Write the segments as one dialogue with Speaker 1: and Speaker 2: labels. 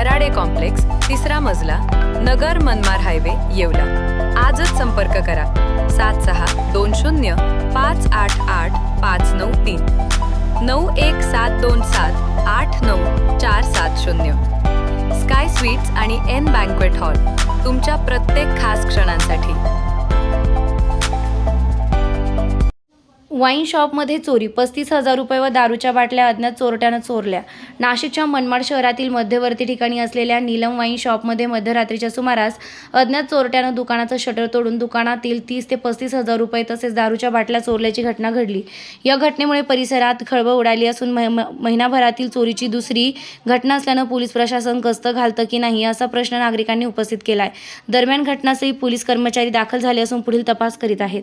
Speaker 1: Darade complex तिसरा मजला नगर मनमार highway Yeola. आजच संपर्क करा. सात सहा दोन शून्य पाच आठ आठ पाच नऊ तीन. नऊ एक सात दोन सात आठ नऊ चार सात शून्य. स्काय स्वीट्स आणि एन बँक्वेट हॉल तुमच्या प्रत्येक खास क्षणांसाठी.
Speaker 2: वाईन शॉपमध्ये चोरी पस्तीस हजार रुपये व दारूच्या बाटल्या अज्ञात चोरट्यानं चोरल्या. नाशिकच्या मनमाड शहरातील मध्यवर्ती ठिकाणी असलेल्या नीलम वाईन शॉपमध्ये मध्यरात्रीच्या सुमारास अज्ञात चोरट्यानं दुकानाचं शटर तोडून दुकानातील तीस ते पस्तीस हजार रुपये तसेच दारूच्या बाटल्या चोरल्याची घटना घडली. या घटनेमुळे परिसरात खळबळ उडाली असून म- महिनाभरातील चोरीची दुसरी घटना असल्यानं पोलीस प्रशासन गस्त घालतं की नाही असा प्रश्न नागरिकांनी उपस्थित केला आहे दरम्यान घटनास्थळी पोलीस कर्मचारी दाखल झाले असून पुढील तपास करीत आहेत.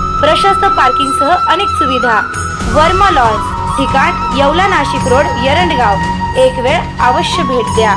Speaker 2: प्रशस्त पार्किंगसह अनेक सुविधा. वर्मा लॉन्स ठिकाण येवला नाशिक रोड येरंडगाव. एक वेळ अवश्य भेट द्या.